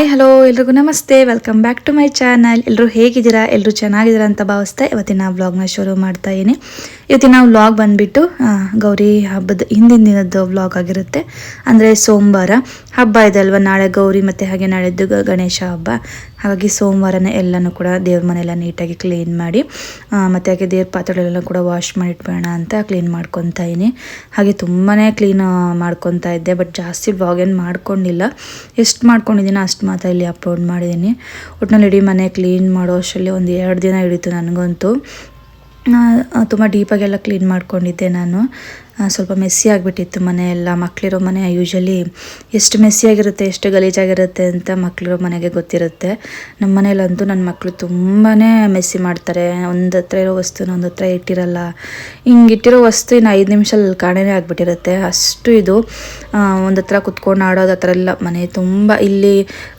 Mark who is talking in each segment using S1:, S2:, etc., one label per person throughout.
S1: Hi hello ಎಲ್ರಿಗೂ ನಮಸ್ತೆ. Welcome back to my channel ಎಲ್ಲರೂ ಹೇಗಿದ್ದೀರಾ? ಎಲ್ಲರೂ ಚೆನ್ನಾಗಿದ್ದೀರಾ ಅಂತ ಭಾವಿಸ್ತಾ ಇವತ್ತಿನ ವ್ಲಾಗ್ನ ಶುರು ಮಾಡ್ತಾ ಇದ್ದೀನಿ ಇವತ್ತಿನ ವ್ಲಾಗ್ ಬಂದುಬಿಟ್ಟು ಗೌರಿ ಹಬ್ಬದ ಹಿಂದಿನ ದಿನದ ವ್ಲಾಗ್ ಆಗಿರುತ್ತೆ. ಅಂದರೆ ಸೋಮವಾರ. ಹಬ್ಬ ಇದೆ ಅಲ್ವಾ? ನಾಳೆ ಗೌರಿ ಮತ್ತು ಹಾಗೆ ನಾಳೆದ್ದು ಗಣೇಶ ಹಬ್ಬ. ಹಾಗಾಗಿ ಸೋಮವಾರನೇ ಎಲ್ಲನೂ ಕೂಡ ದೇವ್ರ ಮನೆಯೆಲ್ಲ ನೀಟಾಗಿ ಕ್ಲೀನ್ ಮಾಡಿ ಮತ್ತು ಹಾಗೆ ದೇವ್ರ ಪಾತ್ರೆಗಳೆಲ್ಲ ಕೂಡ ವಾಶ್ ಮಾಡಿಟ್ಬೇಡ ಅಂತ ಕ್ಲೀನ್ ಮಾಡ್ಕೊತಾ ಹಾಗೆ ತುಂಬಾ ಕ್ಲೀನ್ ಮಾಡ್ಕೊತಾ ಇದ್ದೆ. ಬಟ್ ಜಾಸ್ತಿ ವ್ಲಾಗ್ ಏನು ಮಾಡ್ಕೊಂಡಿಲ್ಲ. ಎಷ್ಟು ಮಾಡ್ಕೊಂಡಿದ್ದೀನೋ ಅಷ್ಟು ಮಾತ್ರ ಇಲ್ಲಿ ಅಪ್ಲೋಡ್ ಮಾಡಿದ್ದೀನಿ. ಒಟ್ಟಿನಲ್ಲಿ ಇಡೀ ಮನೆ ಕ್ಲೀನ್ ಮಾಡೋ ಅಷ್ಟರಲ್ಲಿ ಒಂದು ಎರಡು ದಿನ ಹಿಡಿತು ನನಗಂತೂ. ತುಂಬ ಡೀಪಾಗೆಲ್ಲ ಕ್ಲೀನ್ ಮಾಡ್ಕೊಂಡಿದ್ದೆ ನಾನು. ಸ್ವಲ್ಪ ಮೆಸ್ಸಿ ಆಗಿಬಿಟ್ಟಿತ್ತು ಮನೆ ಎಲ್ಲ. ಮಕ್ಕಳಿರೋ ಮನೆ ಯೂಶಲಿ ಎಷ್ಟು ಮೆಸ್ಸಿಯಾಗಿರುತ್ತೆ ಎಷ್ಟು ಗಲೀಜಾಗಿರುತ್ತೆ ಅಂತ ಮಕ್ಕಳಿರೋ ಮನೆಗೆ ಗೊತ್ತಿರುತ್ತೆ. ನಮ್ಮ ಮನೇಲಂತೂ ನನ್ನ ಮಕ್ಕಳು ತುಂಬಾ ಮೆಸ್ಸಿ ಮಾಡ್ತಾರೆ. ಒಂದು ಹತ್ರ ಇರೋ ವಸ್ತುನ ಒಂದು ಹತ್ರ ಇಟ್ಟಿರಲ್ಲ. ಹಿಂಗೆ ಇಟ್ಟಿರೋ ವಸ್ತು ಇನ್ನು ಐದು ನಿಮಿಷದಲ್ಲಿ ಕಾಣೆನೇ ಆಗಿಬಿಟ್ಟಿರುತ್ತೆ. ಅಷ್ಟು ಇದು ಒಂದು ಹತ್ರ ಕುತ್ಕೊಂಡು ಆಡೋದು ಆ ಥರ ಎಲ್ಲ ಮನೆ ತುಂಬ ಇಲ್ಲಿ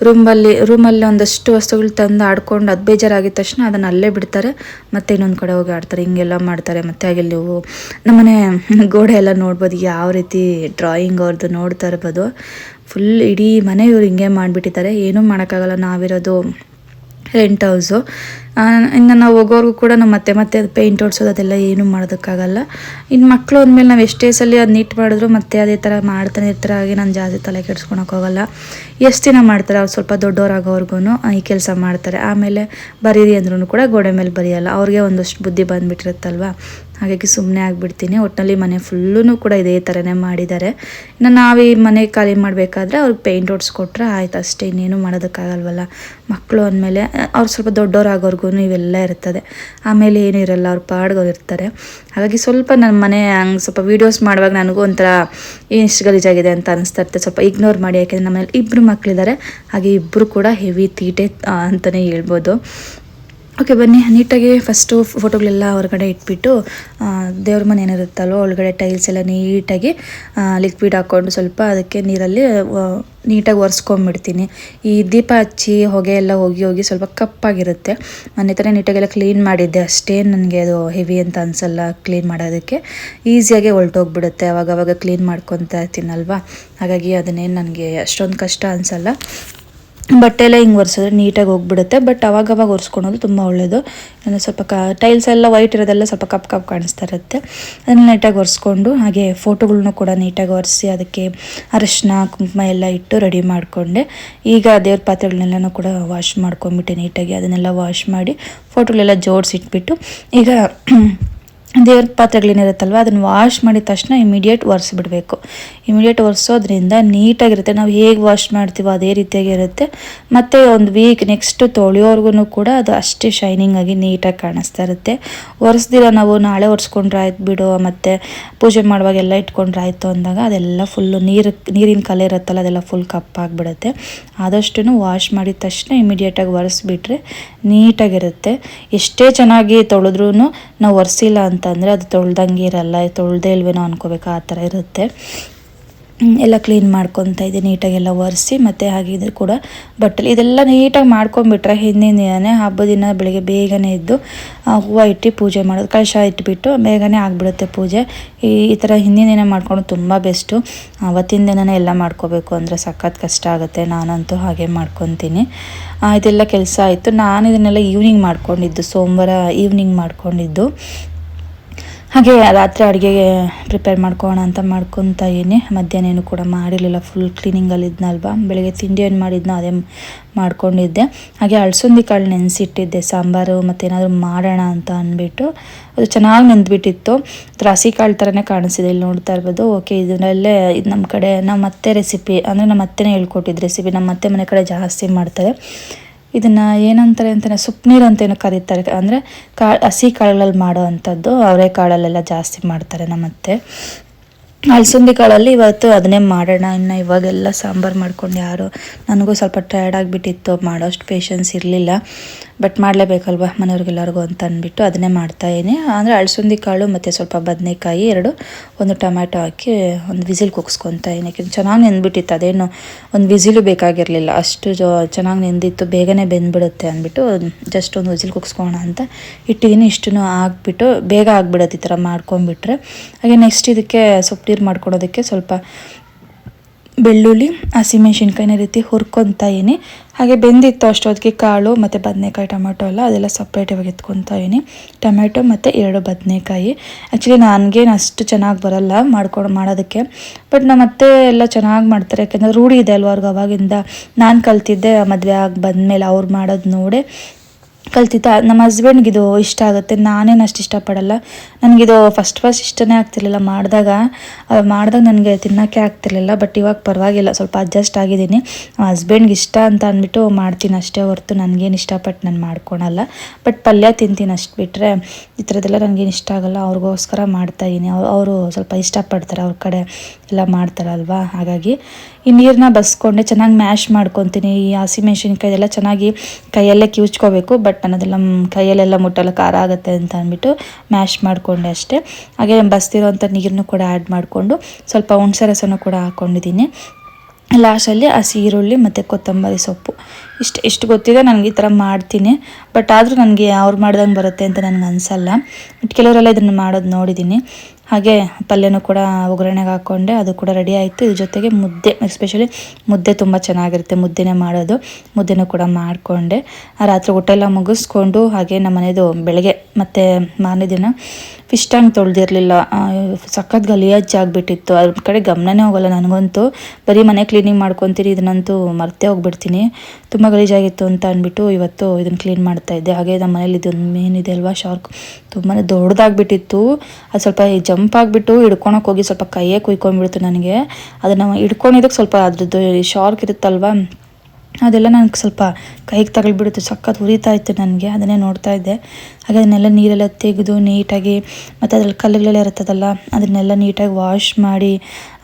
S1: ರೂಮಲ್ಲಿ ರೂಮಲ್ಲಿ ಒಂದಷ್ಟು ವಸ್ತುಗಳು ತಂದು ಆಡ್ಕೊಂಡು ಅದು ಬೇಜಾರಾಗಿದ ತಕ್ಷಣ ಅದನ್ನು ಅಲ್ಲೇ ಬಿಡ್ತಾರೆ. ಮತ್ತೆ ಇನ್ನೊಂದು ಕಡೆ ಹೋಗಿ ಆಡ್ತಾರೆ. ಹಿಂಗೆಲ್ಲ ಮಾಡ್ತಾರೆ. ಮತ್ತೆ ಆಗಿಲ್ಲಿವು ನಮ್ಮ ಮನೆ ಗೋಡೆ ಎಲ್ಲ ನೋಡ್ಬೋದು, ಯಾವ ರೀತಿ ಡ್ರಾಯಿಂಗ್ ಅವ್ರದ್ದು ನೋಡ್ತಾ ಇರ್ಬೋದು. ಫುಲ್ ಇಡೀ ಮನೆ ಇವ್ರು ಹಿಂಗೆ ಮಾಡಿಬಿಟ್ಟಿದ್ದಾರೆ. ಏನೂ ಮಾಡೋಕ್ಕಾಗಲ್ಲ. ನಾವಿರೋದು ರೆಂಟ್ ಹೌಸು ಇನ್ನು ನಾವು ಹೋಗೋರ್ಗು ಕೂಡ ನಮ್ಮ ಮತ್ತೆ ಮತ್ತೆ ಪೇಂಟ್ ಹೊಡ್ಸೋದು ಅದೆಲ್ಲ ಏನೂ ಮಾಡೋದಕ್ಕಾಗಲ್ಲ. ಇನ್ನು ಮಕ್ಕಳು ಅಂದಮೇಲೆ ನಾವು ಎಷ್ಟೇ ಸಲ ಅದು ನೀಟ್ ಮಾಡಿದ್ರು ಮತ್ತೆ ಅದೇ ಥರ ಮಾಡ್ತಾನೆ ಇರ್ತಾರೆ. ಹಾಗೆ ನಾನು ಜಾಸ್ತಿ ತಲೆ ಹೋಗಲ್ಲ. ಎಷ್ಟು ದಿನ ಮಾಡ್ತಾರೆ? ಅವ್ರು ಸ್ವಲ್ಪ ದೊಡ್ಡವರಾಗೋರ್ಗು ಈ ಕೆಲಸ ಮಾಡ್ತಾರೆ. ಆಮೇಲೆ ಬರೀರಿ ಅಂದ್ರೂ ಕೂಡ ಗೋಡೆ ಮೇಲೆ ಬರೆಯಲ್ಲ. ಅವ್ರಿಗೆ ಒಂದಷ್ಟು ಬುದ್ಧಿ ಬಂದುಬಿಟ್ಟಿರುತ್ತಲ್ವ? ಹಾಗಾಗಿ ಸುಮ್ಮನೆ ಆಗಿಬಿಡ್ತೀನಿ. ಒಟ್ಟಿನಲ್ಲಿ ಮನೆ ಫುಲ್ಲೂ ಕೂಡ ಇದೇ ಥರನೇ ಮಾಡಿದ್ದಾರೆ. ಇನ್ನು ನಾವು ಈ ಮನೆ ಖಾಲಿ ಮಾಡಬೇಕಾದ್ರೆ ಅವ್ರಿಗೆ ಪೇಂಟ್ ಹೊಡ್ಸ್ಕೊಟ್ರೆ ಆಯ್ತು, ಅಷ್ಟೇ. ಇನ್ನೇನು ಮಾಡೋದಕ್ಕಾಗಲ್ವಲ್ಲ. ಮಕ್ಕಳು ಅಂದಮೇಲೆ ಅವ್ರು ಸ್ವಲ್ಪ ದೊಡ್ಡವರಾಗೋರ್ಗು ಇವೆಲ್ಲ ಇರ್ತದೆ. ಆಮೇಲೆ ಏನೂ ಇರಲ್ಲ, ಅವ್ರು ಪಾಡ್ಗೆ ಇರ್ತಾರೆ. ಹಾಗಾಗಿ ಸ್ವಲ್ಪ ನನ್ನ ಮನೆ ಹಂಗೆ ಸ್ವಲ್ಪ ವೀಡಿಯೋಸ್ ಮಾಡುವಾಗ ನನಗೂ ಒಂಥರ ಎಷ್ಟು ಗಲೀಜಾಗಿದೆ ಅಂತ ಅನಿಸ್ತಾ ಇರ್ತದೆ. ಸ್ವಲ್ಪ ಇಗ್ನೋರ್ ಮಾಡಿ, ಯಾಕೆಂದರೆ ನಮ್ಮಲ್ಲಿ ಇಬ್ಬರು ಮಕ್ಕಳಿದ್ದಾರೆ ಹಾಗೆ ಇಬ್ಬರು ಕೂಡ ಹೆವಿ ತೀಟೆ ಅಂತಲೇ ಹೇಳ್ಬೋದು. ಓಕೆ ಬನ್ನಿ. ನೀಟಾಗಿ ಫಸ್ಟು ಫೋಟೋಗಳೆಲ್ಲ ಹೊರಗಡೆ ಇಟ್ಬಿಟ್ಟು ದೇವ್ರ ಮನೆ ಏನಿರುತ್ತಲ್ವ, ಒಳಗಡೆ ಟೈಲ್ಸ್ ಎಲ್ಲ ನೀಟಾಗಿ ಲಿಕ್ವಿಡ್ ಹಾಕ್ಕೊಂಡು ಸ್ವಲ್ಪ ಅದಕ್ಕೆ ನೀರಲ್ಲಿ ನೀಟಾಗಿ ಒರೆಸ್ಕೊಂಬಿಡ್ತೀನಿ. ಈ ದೀಪ ಹಚ್ಚಿ, ಹೊಗೆ ಎಲ್ಲ ಹೋಗಿ ಹೋಗಿ ಸ್ವಲ್ಪ ಕಪ್ಪಾಗಿರುತ್ತೆ. ಮನೆ ಥರ ನೀಟಾಗೆಲ್ಲ ಕ್ಲೀನ್ ಮಾಡಿದ್ದೆ ಅಷ್ಟೇ. ನನಗೆ ಅದು ಹೆವಿ ಅಂತ ಅನಿಸಲ್ಲ ಕ್ಲೀನ್ ಮಾಡೋದಕ್ಕೆ. ಈಸಿಯಾಗಿ ಹೊಲ್ಟೋಗ್ಬಿಡುತ್ತೆ ಅವಾಗವಾಗ ಅವಾಗ ಕ್ಲೀನ್ ಮಾಡ್ಕೊತಾ ಇರ್ತೀನಲ್ವಾ ಹಾಗಾಗಿ ಅದನ್ನೇನು ನನಗೆ ಅಷ್ಟೊಂದು ಕಷ್ಟ ಅನಿಸಲ್ಲ. ಬಟ್ಟೆ ಎಲ್ಲ ಹಿಂಗೆ ಒರೆಸಿದ್ರೆ ನೀಟಾಗಿ ಹೋಗ್ಬಿಡುತ್ತೆ. ಬಟ್ ಅವಾಗವಾಗ ಒರೆಸ್ಕೊಳೋದು ತುಂಬ ಒಳ್ಳೆಯದು ನಾನು ಸ್ವಲ್ಪ ಕ ಟೈಲ್ಸ್ ಎಲ್ಲ ವೈಟ್ ಇರೋದೆಲ್ಲ ಸ್ವಲ್ಪ ಕಪ್ ಕಪ್ ಕಾಣಿಸ್ತಾ ಇರುತ್ತೆ. ಅದನ್ನು ನೀಟಾಗಿ ಒರೆಸ್ಕೊಂಡು ಹಾಗೆ ಫೋಟೋಗಳನ್ನೂ ಕೂಡ ನೀಟಾಗಿ ಒರೆಸಿ ಅದಕ್ಕೆ ಅರಶಿನ, ಕುಂಕುಮ ಎಲ್ಲ ಇಟ್ಟು ರೆಡಿ ಮಾಡಿಕೊಂಡೆ. ಈಗ ದೇವ್ರ ಪಾತ್ರೆಗಳನ್ನೆಲ್ಲನೂ ಕೂಡ ವಾಶ್ ಮಾಡ್ಕೊಂಬಿಟ್ಟೆ ನೀಟಾಗಿ. ಅದನ್ನೆಲ್ಲ ವಾಶ್ ಮಾಡಿ ಫೋಟೋಗಳೆಲ್ಲ ಜೋಡಿಸಿಟ್ಬಿಟ್ಟು ಈಗ ದೇವ್ರ ಪಾತ್ರೆಗಳೇನಿರುತ್ತಲ್ವ ಅದನ್ನು ವಾಶ್ ಮಾಡಿದ ತಕ್ಷಣ ಇಮಿಡಿಯೇಟ್ ಒರೆಸಿಬಿಡಬೇಕು. ಇಮಿಡಿಯೇಟ್ ಒರೆಸೋದ್ರಿಂದ ನೀಟಾಗಿರುತ್ತೆ. ನಾವು ಹೇಗೆ ವಾಶ್ ಮಾಡ್ತೀವೋ ಅದೇ ರೀತಿಯಾಗಿರುತ್ತೆ. ಮತ್ತು ಒಂದು ವೀಕ್ ನೆಕ್ಸ್ಟ್ ತೊಳೆಯೋರ್ಗು ಕೂಡ ಅದು ಅಷ್ಟೇ ಶೈನಿಂಗ್ ಆಗಿ ನೀಟಾಗಿ ಕಾಣಿಸ್ತಾ ಇರುತ್ತೆ. ಒರೆಸ್ದಿರ ನಾವು ನಾಳೆ ಒರೆಸ್ಕೊಂಡ್ರೆ ಆಯ್ತು ಬಿಡು, ಮತ್ತು ಪೂಜೆ ಮಾಡುವಾಗ ಎಲ್ಲ ಇಟ್ಕೊಂಡ್ರೆ ಆಯಿತು ಅಂದಾಗ ಅದೆಲ್ಲ ಫುಲ್ಲು ನೀರು, ನೀರಿನ ಕಲೆ ಇರುತ್ತಲ್ಲ, ಅದೆಲ್ಲ ಫುಲ್ ಕಪ್ಪಾಗಿಬಿಡುತ್ತೆ ಆದಷ್ಟು ವಾಶ್ ಮಾಡಿದ ತಕ್ಷಣ ಇಮಿಡಿಯೇಟಾಗಿ ಒರೆಸ್ಬಿಟ್ರೆ ನೀಟಾಗಿರುತ್ತೆ. ಎಷ್ಟೇ ಚೆನ್ನಾಗಿ ತೊಳೆದ್ರೂ ನಾವು ಒರೆಸಿಲ್ಲ ಅಂತಂದರೆ ಅದು ತೊಳ್ದಂಗೆ ಇರಲ್ಲ ತೊಳ್ದೇ ಇಲ್ವೇನೋ ಅನ್ಕೋಬೇಕು ಆ ಥರ ಇರುತ್ತೆ. ಎಲ್ಲ ಕ್ಲೀನ್ ಮಾಡ್ಕೊತಾ ಇದ್ದೆ ನೀಟಾಗೆಲ್ಲ ಒರೆಸಿ ಮತ್ತು ಹಾಗೆ ಕೂಡ ಬಟ್ಟಲು. ಇದೆಲ್ಲ ನೀಟಾಗಿ ಮಾಡ್ಕೊಂಬಿಟ್ರೆ ಹಿಂದಿನ ದಿನನೇ ಹಬ್ಬದ ದಿನ ಬೆಳಗ್ಗೆ ಬೇಗನೆ ಎದ್ದು ಆ, ಹೂವು ಇಟ್ಟು ಪೂಜೆ ಮಾಡೋದು ಕಳಶ ಇಟ್ಬಿಟ್ಟು ಬೇಗನೆ ಆಗಿಬಿಡುತ್ತೆ ಪೂಜೆ. ಈ ಈ ಥರ ಹಿಂದಿನ ದಿನ ಮಾಡ್ಕೊಂಡು ತುಂಬ ಬೆಸ್ಟು. ಅವತ್ತಿನ ದಿನನೇ ಎಲ್ಲ ಮಾಡ್ಕೋಬೇಕು ಅಂದರೆ ಸಖತ್ ಕಷ್ಟ ಆಗುತ್ತೆ. ನಾನಂತೂ ಹಾಗೆ ಮಾಡ್ಕೊತೀನಿ. ಇದೆಲ್ಲ ಕೆಲಸ ಆಯಿತು. ನಾನು ಇದನ್ನೆಲ್ಲ ಈವ್ನಿಂಗ್ ಮಾಡ್ಕೊಂಡಿದ್ದು ಸೋಮವಾರ ಈವ್ನಿಂಗ್ ಮಾಡ್ಕೊಂಡಿದ್ದು. ಹಾಗೆ ರಾತ್ರಿ ಅಡುಗೆಗೆ ಪ್ರಿಪೇರ್ ಮಾಡ್ಕೋಣ ಅಂತ ಮಾಡ್ಕೊತಾ ಇದ್ದೀನಿ. ಮಧ್ಯಾಹ್ನ ಏನು ಕೂಡ ಮಾಡಿರಲಿಲ್ಲ. ಫುಲ್ ಕ್ಲೀನಿಂಗಲ್ಲಿ ಇದ್ನಲ್ವಾ? ಬೆಳಗ್ಗೆ ತಿಂಡಿ ಏನು ಮಾಡಿದ್ನೋ ಅದೇ ಮಾಡ್ಕೊಂಡಿದ್ದೆ. ಹಾಗೆ ಅಳಸಂದಿ ಕಾಳು ನೆನೆಸಿಟ್ಟಿದ್ದೆ. ಸಾಂಬಾರು ಮತ್ತು ಏನಾದರೂ ಮಾಡೋಣ ಅಂತ ಅಂದ್ಬಿಟ್ಟು. ಅದು ಚೆನ್ನಾಗಿ ನೆಂದ್ಬಿಟ್ಟಿತ್ತು ತ್ರಾಸಿ ಕಾಳು ಥರನೇ ಕಾಣಿಸಿದೆ. ಇಲ್ಲಿ ನೋಡ್ತಾ ಇರ್ಬೋದು. ಓಕೆ ಇದರಲ್ಲೇ ಇದು ನಮ್ಮ ಕಡೆ ನಮ್ಮ ಅತ್ತೆ ರೆಸಿಪಿ ಅಂದರೆ ನಮ್ಮ ಅತ್ತೆನೇ ಹೇಳ್ಕೊಟ್ಟಿದ್ದು ರೆಸಿಪಿ ನಮ್ಮ ಅತ್ತೆ ಮನೆ ಕಡೆ ಜಾಸ್ತಿ ಮಾಡ್ತಾರೆ. ಇದನ್ನು ಏನಂತಾರೆ ಅಂತಾನೆ ಅಂತ ಏನೋ ಕರೀತಾರೆ. ಅಂದರೆ ಕಾ ಹಸಿ ಕಾಳುಗಳಲ್ಲಿ ಮಾಡೋ ಅಂಥದ್ದು, ಅವರೇ ಕಾಳಲ್ಲೆಲ್ಲ ಜಾಸ್ತಿ ಮಾಡ್ತಾರೆ ನಮ್ಮತ್ತೆ. ಅಲಸಂದಿ ಕಾಳಲ್ಲಿ ಇವತ್ತು ಅದನ್ನೇ ಮಾಡೋಣ. ಇನ್ನು ಇವಾಗೆಲ್ಲ ಸಾಂಬಾರು ಮಾಡ್ಕೊಂಡು ಯಾರು ನನಗೂ ಸ್ವಲ್ಪ ಟಯರ್ಡ್ ಆಗಿಬಿಟ್ಟಿತ್ತು. ಮಾಡೋಷ್ಟು ಪೇಷನ್ಸ್ ಇರಲಿಲ್ಲ. ಬಟ್ ಮಾಡಲೇಬೇಕಲ್ವ ಮನೆಯವ್ರಿಗೆಲ್ಲರಿಗೂ ಅಂತ ಅಂದ್ಬಿಟ್ಟು ಅದನ್ನೇ ಮಾಡ್ತಾಯಿದ್ದೀನಿ ಅಂದರೆ ಅಳಸಂದಿ ಕಾಳು ಮತ್ತು ಸ್ವಲ್ಪ ಬದನೆಕಾಯಿ ಎರಡು, ಒಂದು ಟೊಮ್ಯಾಟೊ ಹಾಕಿ ಒಂದು ವಿಸಿಲ್ ಕುಗ್ಸ್ಕೊತಾ ಇದ್ದೀನಿ. ಯಾಕೆಂದ್ರೆ ಚೆನ್ನಾಗಿ ನೆಂದ್ಬಿಟ್ಟಿತ್ತು ಅದೇನು ಒಂದು ವಿಸಿಲು ಬೇಕಾಗಿರಲಿಲ್ಲ. ಅಷ್ಟು ಜೋ ಚೆನ್ನಾಗಿ ನೆಂದಿತ್ತು. ಬೇಗನೆ ಬೆಂದ್ಬಿಡುತ್ತೆ ಅಂದ್ಬಿಟ್ಟು ಜಸ್ಟ್ ಒಂದು ವಿಸಿಲ್ ಕುಗ್ಸ್ಕೋಣ ಅಂತ ಇಟ್ಟಿದ್ದೀನಿ. ಇಷ್ಟನ್ನು ಹಾಕ್ಬಿಟ್ಟು ಬೇಗ ಆಗಿಬಿಡುತ್ತೆ ಈ ಥರ ಮಾಡ್ಕೊಂಬಿಟ್ರೆ ಹಾಗೆ ನೆಕ್ಸ್ಟ್ ಇದಕ್ಕೆ ಸೊಪ್ಪು ನೀರು ಮಾಡ್ಕೊಡೋದಕ್ಕೆ ಸ್ವಲ್ಪ ಬೆಳ್ಳುಳ್ಳಿ ಹಸಿಮೆಣ್ಸಿನ್ಕಾಯಿನ ರೀತಿ ಹುರ್ಕೊತಾ ಇದೀನಿ ಹಾಗೆ ಬೆಂದಿತ್ತು ಅಷ್ಟೊತ್ತಿಗೆ ಕಾಳು ಮತ್ತು ಬದನೆಕಾಯಿ, ಟೊಮೆಟೊ ಎಲ್ಲ ಅದೆಲ್ಲ ಸಪ್ರೇಟಾಗಿ ಎತ್ಕೊತಾ ಇದೀನಿ ಟೊಮೆಟೊ ಮತ್ತು ಎರಡು ಬದನೆಕಾಯಿ. ಆ್ಯಕ್ಚುಲಿ ನನಗೇನು ಅಷ್ಟು ಚೆನ್ನಾಗಿ ಬರಲ್ಲ ಮಾಡ್ಕೊಂಡು, ಮಾಡೋದಕ್ಕೆ. ಬಟ್ ನಮ್ಮ ಅತ್ತೆ ಎಲ್ಲ ಚೆನ್ನಾಗಿ ಮಾಡ್ತಾರೆ. ಯಾಕೆಂದರೆ ರೂಢಿ ಇದೆ ಅಲ್ವ ಅವ್ರಿಗೆ ಅವಾಗಿಂದ. ನಾನು ಕಲ್ತಿದ್ದೆ, ಮದುವೆ ಆಗಿ ಬಂದಮೇಲೆ ಅವ್ರು ಮಾಡೋದು ನೋಡೆ. ಕಲ್ತಿದ್ದ, ನಮ್ಮ ಹಸ್ಬೆಂಡ್ಗಿದು ಇಷ್ಟ ಆಗುತ್ತೆ. ನಾನೇನು ಅಷ್ಟು ಇಷ್ಟಪಡಲ್ಲ. ನನಗಿದು ಫಸ್ಟ್ ಫಸ್ಟ್ ಇಷ್ಟನೇ ಆಗ್ತಿರ್ಲಿಲ್ಲ. ಮಾಡಿದಾಗ ಮಾಡಿದಾಗ ನನಗೆ ತಿನ್ನೋಕ್ಕೆ ಆಗ್ತಿರ್ಲಿಲ್ಲ. ಬಟ್ ಇವಾಗ ಪರವಾಗಿಲ್ಲ. ಸ್ವಲ್ಪ ಅಡ್ಜಸ್ಟ್ ಆಗಿದ್ದೀನಿ. ನಮ್ಮ ಹಸ್ಬೆಂಡ್ಗೆ ಇಷ್ಟ ಅಂತ ಅಂದ್ಬಿಟ್ಟು ಮಾಡ್ತೀನಿ ಅಷ್ಟೇ ಹೊರತು. ನನಗೇನು ಇಷ್ಟಪಟ್ಟು ನಾನು ಮಾಡ್ಕೊಳಲ್ಲ. ಬಟ್ ಪಲ್ಯ ತಿಂತೀನಿ ಅಷ್ಟು ಬಿಟ್ಟರೆ ಈ ಥರದ್ದೆಲ್ಲ ನನಗೇನು ಇಷ್ಟ ಆಗಲ್ಲ. ಅವ್ರಿಗೋಸ್ಕರ ಮಾಡ್ತಾಯಿದ್ದೀನಿ ಅವರು ಸ್ವಲ್ಪ ಇಷ್ಟಪಡ್ತಾರೆ. ಅವ್ರ ಕಡೆ ಎಲ್ಲ ಮಾಡ್ತಾರಲ್ವಾ? ಹಾಗಾಗಿ ಈ ನೀರನ್ನ ಬಸ್ಕೊಂಡೆ ಚೆನ್ನಾಗಿ ಮ್ಯಾಶ್ ಮಾಡ್ಕೊತೀನಿ. ಈ ಹಸಿಮೆಣ್ಸಿನ್ಕಾಯಿ ಎಲ್ಲ ಚೆನ್ನಾಗಿ ಕೈಯಲ್ಲೇ ಕಿವುಚ್ಕೋಬೇಕು. ಬಟ್ ನಾನು ಅದೆಲ್ಲ ಕೈಯಲ್ಲೆಲ್ಲ ಮುಟ್ಟಲು ಖಾರ ಆಗುತ್ತೆ ಅಂತ ಅಂದ್ಬಿಟ್ಟು ಮ್ಯಾಶ್ ಮಾಡಿಕೊಂಡೆ ಅಷ್ಟೇ. ಹಾಗೆ ಬಸ್ತಿರೋಂಥ ನೀರನ್ನು ಕೂಡ ಆ್ಯಡ್ ಮಾಡಿಕೊಂಡು ಸ್ವಲ್ಪ ಹುಣಸೆ ರಸನೂ ಕೂಡ ಹಾಕ್ಕೊಂಡಿದ್ದೀನಿ ಲಾಸ್ಟಲ್ಲಿ ಹಸಿ ಈರುಳ್ಳಿ ಮತ್ತು ಕೊತ್ತಂಬರಿ ಸೊಪ್ಪು. ಇಷ್ಟು ಎಷ್ಟು ಗೊತ್ತಿದೆ ನನಗೆ ಈ ಥರ ಮಾಡ್ತೀನಿ. ಬಟ್ ಆದರೂ ನನಗೆ ಅವ್ರು ಮಾಡ್ದಂಗೆ ಬರುತ್ತೆ ಅಂತ ನನಗೆ ಅನಿಸಲ್ಲ. ಬಟ್ ಕೆಲವರೆಲ್ಲ ಇದನ್ನು ಮಾಡೋದು ನೋಡಿದ್ದೀನಿ ಹಾಗೆ ಪಲ್ಯನೂ ಕೂಡ ಒಗ್ಗರಣೆಗೆ ಹಾಕ್ಕೊಂಡೆ ಅದು ಕೂಡ ರೆಡಿ ಆಯಿತು. ಇದ್ರ ಜೊತೆಗೆ ಮುದ್ದೆ ಎಸ್ಪೆಷಲಿ ಮುದ್ದೆ ತುಂಬ ಚೆನ್ನಾಗಿರುತ್ತೆ, ಮುದ್ದೆನೇ ಮಾಡೋದು. ಮುದ್ದೆನೂ ಕೂಡ ಮಾಡಿಕೊಂಡೆ. ರಾತ್ರಿ ಊಟ ಎಲ್ಲ ಮುಗಿಸ್ಕೊಂಡು, ಹಾಗೆ ನಮ್ಮ ಮನೆಯದು ಬೆಳಗ್ಗೆ ಮತ್ತು ಮಾರನೇ ದಿನ ಫಿಶ್ ಟ್ಯಾಂಕ್ ತೊಳೆದಿರಲಿಲ್ಲ. ಸಖತ್ ಗಲೀಜ್ ಆಗಿಬಿಟ್ಟಿತ್ತು. ಅದ್ರ ಕಡೆ ಗಮನನೇ ಹೋಗಲ್ಲ ನನಗಂತೂ. ಬರೀ ಮನೆ ಕ್ಲೀನಿಂಗ್ ಮಾಡ್ಕೊತೀರಿ, ಇದನ್ನಂತೂ ಮರ್ತೇ ಹೋಗ್ಬಿಡ್ತೀನಿ. ತುಂಬ ಗಲೀಜಾಗಿತ್ತು ಅಂತ ಅಂದ್ಬಿಟ್ಟು ಇವತ್ತು ಇದನ್ನು ಕ್ಲೀನ್ ಮಾಡ್ತಾ ಇದ್ದೆ. ಹಾಗೆ ನಮ್ಮ ಮನೇಲಿ ಇದೊಂದು ಮೇನ್ ಇದೆ ಅಲ್ವಾ, ಶಾರ್ಕ್? ತುಂಬಾ ದೊಡ್ಡದಾಗ್ಬಿಟ್ಟಿತ್ತು. ಅದು ಸ್ವಲ್ಪ ಜಂಪ್ ಆಗಿಬಿಟ್ಟು ಹಿಡ್ಕೊಳಕ್ಕೆ ಹೋಗಿ ಸ್ವಲ್ಪ ಕೈಯೇ ಕುಯ್ಕೊಂಡ್ಬಿಡ್ತು ನನಗೆ. ಅದನ್ನು ಹಿಡ್ಕೊಂಡಿದ್ದಕ್ಕೆ ಸ್ವಲ್ಪ ಅದ್ರದ್ದು ಶಾರ್ಕ್ ಇರುತ್ತಲ್ವಾ ಅದೆಲ್ಲ ನನಗೆ ಸ್ವಲ್ಪ ಕೈಗೆ ತಗೊಳ್ಬಿಡುತ್ತೆ ಸಖತ್ ಉರಿತಾ ಇತ್ತು ನನಗೆ, ಅದನ್ನೇ ನೋಡ್ತಾ ಇದ್ದೆ. ಹಾಗೆ ಅದನ್ನೆಲ್ಲ ನೀರೆಲ್ಲ ತೆಗೆದು ನೀಟಾಗಿ, ಮತ್ತು ಅದ್ರಲ್ಲಿ ಕಲ್ಲುಗಳೆಲ್ಲ ಇರುತ್ತದಲ್ಲ, ಅದನ್ನೆಲ್ಲ ನೀಟಾಗಿ ವಾಶ್ ಮಾಡಿ,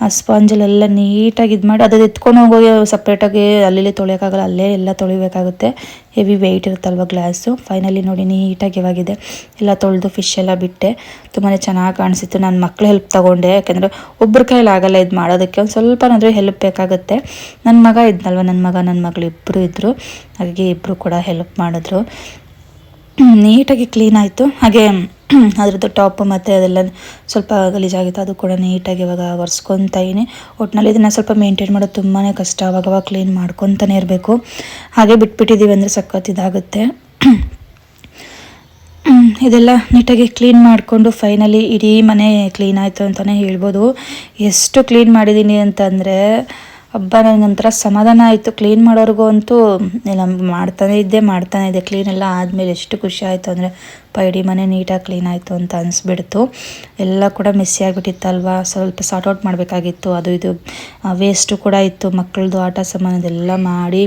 S1: ಆ ಸ್ಪಾಂಜಲ್ಲೆಲ್ಲ ನೀಟಾಗಿ ಇದು ಮಾಡಿ ಅದು ಎತ್ಕೊಂಡು ಹೋಗೋಗಿ ಸಪ್ರೇಟಾಗಿ ಅಲ್ಲಿ ತೊಳೆಯೋಕ್ಕಾಗಲ್ಲ, ಅಲ್ಲೇ ಎಲ್ಲ ತೊಳಿಬೇಕಾಗುತ್ತೆ. ಹೆವಿ ವೆಯ್ಟ್ ಇರುತ್ತಲ್ವ ಗ್ಲಾಸು ಫೈನಲಿ ನೋಡಿ ನೀಟಾಗಿ ಇವಾಗಿದೆ. ಎಲ್ಲ ತೊಳೆದು ಫಿಶ್ ಎಲ್ಲ ಬಿಟ್ಟೆ. ತುಂಬಾ ಚೆನ್ನಾಗಿ ಕಾಣಿಸಿತ್ತು. ನಾನು ಮಕ್ಳು ಹೆಲ್ಪ್ ತೊಗೊಂಡೆ, ಯಾಕೆಂದರೆ ಒಬ್ಬರ ಕೈಯಲ್ಲಿ ಆಗಲ್ಲ ಇದು ಮಾಡೋದಕ್ಕೆ ಒಂದು ಸ್ವಲ್ಪನಾದರೂ ಹೆಲ್ಪ್ ಬೇಕಾಗುತ್ತೆ. ನನ್ನ ಮಗ ಇದ್ನಲ್ವ ನನ್ನ ಮಗ ನನ್ನ ಮಗಳು ಇಬ್ಬರು ಇದ್ದರು ಹಾಗೆ ಇಬ್ಬರು ಕೂಡ ಹೆಲ್ಪ್ ಮಾಡಿದ್ರು. ನೀಟಾಗಿ ಕ್ಲೀನ್ ಆಯಿತು. ಹಾಗೆ ಅದರದ್ದು ಟಾಪ್ ಮತ್ತು ಅದೆಲ್ಲ ಸ್ವಲ್ಪ ಗಲೀಜಾಗಿತ್ತು. ಅದು ಕೂಡ ನೀಟಾಗಿ ಇವಾಗ ಒರೆಸ್ಕೊತಾ ಇದ್ದೀನಿ. ಒಟ್ಟಿನಲ್ಲಿ ಇದನ್ನು ಸ್ವಲ್ಪ ಮೇಂಟೈನ್ ಮಾಡೋದು ತುಂಬಾ ಕಷ್ಟ. ಅವಾಗವಾಗ ಕ್ಲೀನ್ ಮಾಡ್ಕೊತಾನೆ ಇರಬೇಕು. ಹಾಗೆ ಬಿಟ್ಬಿಟ್ಟಿದ್ದೀವಿ ಅಂದರೆ ಸಖತ್ ಇದಾಗುತ್ತೆ. ಇದೆಲ್ಲ ನೀಟಾಗಿ ಕ್ಲೀನ್ ಮಾಡಿಕೊಂಡು ಫೈನಲಿ ಇಡೀ ಮನೆ ಕ್ಲೀನ್ ಆಯಿತು ಅಂತಲೇ ಹೇಳ್ಬೋದು. ಎಷ್ಟು ಕ್ಲೀನ್ ಮಾಡಿದ್ದೀನಿ ಅಂತಂದರೆ ಹಬ್ಬ ನನಗೊಂಥರ ಸಮಾಧಾನ ಆಯಿತು. ಕ್ಲೀನ್ ಮಾಡೋರಿಗೂ ಅಂತೂ ಇಲ್ಲ, ಮಾಡ್ತಾನೆ ಇದ್ದೆ ಮಾಡ್ತಾನೆ ಇದ್ದೆ. ಕ್ಲೀನ್ ಎಲ್ಲ ಆದಮೇಲೆ ಎಷ್ಟು ಖುಷಿ ಆಯಿತು ಅಂದರೆ ಇಡೀ ಮನೆ ನೀಟಾಗಿ ಕ್ಲೀನ್ ಆಯಿತು ಅಂತ ಅನಿಸ್ಬಿಡ್ತು. ಎಲ್ಲ ಕೂಡ ಮಿಸ್ಸಿ ಆಗಿಬಿಟ್ಟಿತ್ತಲ್ವ? ಸ್ವಲ್ಪ ಸಾರ್ಟ್ ಔಟ್ ಮಾಡಬೇಕಾಗಿತ್ತು. ಅದು ಇದು ವೇಸ್ಟು ಕೂಡ ಇತ್ತು. ಮಕ್ಕಳದು ಆಟ ಸಾಮಾನದೆಲ್ಲ ಮಾಡಿ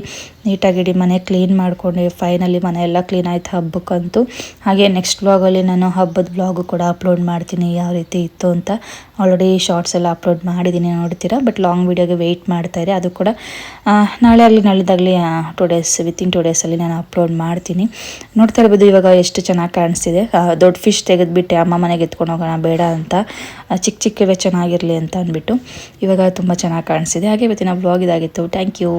S1: ನೀಟಾಗಿ ಇಡೀ ಮನೆ ಕ್ಲೀನ್ ಮಾಡಿಕೊಂಡು ಫೈನಲಿ ಮನೆ ಎಲ್ಲ ಕ್ಲೀನ್ ಆಯಿತು ಹಬ್ಬಕ್ಕಂತೂ. ಹಾಗೆ ನೆಕ್ಸ್ಟ್ ವ್ಲಾಗಲ್ಲಿ ನಾನು ಹಬ್ಬದ ವ್ಲಾಗು ಕೂಡ ಅಪ್ಲೋಡ್ ಮಾಡ್ತೀನಿ ಯಾವ ರೀತಿ ಇತ್ತು ಅಂತ. ಆಲ್ರೆಡಿ ಶಾರ್ಟ್ಸ್ ಎಲ್ಲ ಅಪ್ಲೋಡ್ ಮಾಡಿದ್ದೀನಿ ನೋಡ್ತೀರಾ? ಬಟ್ ಲಾಂಗ್ ವೀಡಿಯೋಗೆ ವೆಯ್ಟ್ ಮಾಡ್ತಾಯಿದೆ ಅದು ಕೂಡ ನಾಳೆ ಆಗಲಿ ನಾಳಿದ್ದಾಗಲಿ ಟು ಡೇಸ್ ವಿತಿನ್ ಟು ಡೇಸಲ್ಲಿ ನಾನು ಅಪ್ಲೋಡ್ ಮಾಡ್ತೀನಿ. ನೋಡ್ತಾ ಇರ್ಬೋದು ಇವಾಗ ಎಷ್ಟು ಚೆನ್ನಾಗಿ ಕಾಣಿಸ್ತಾ ಅನಿಸ್ತಿದೆ ದೊಡ್ಡ ಫಿಶ್ ತೆಗೆದುಬಿಟ್ಟೆ, ಅಮ್ಮ ಮನೆಗೆ ಎತ್ಕೊಂಡು ಹೋಗೋಣ, ಬೇಡ ಅಂತ. ಚಿಕ್ಕ ಚಿಕ್ಕವೇ, ಚೆನ್ನಾಗಿರಲಿ ಅಂತ ಅಂದ್ಬಿಟ್ಟು. ಇವಾಗ ತುಂಬ ಚೆನ್ನಾಗಿ ಕಾಣಿಸ್ತಿದೆ ಹಾಗೆ ಇವತ್ತಿನ ಬ್ಲಾಗ್ ಇದಾಗಿತ್ತು. Thank you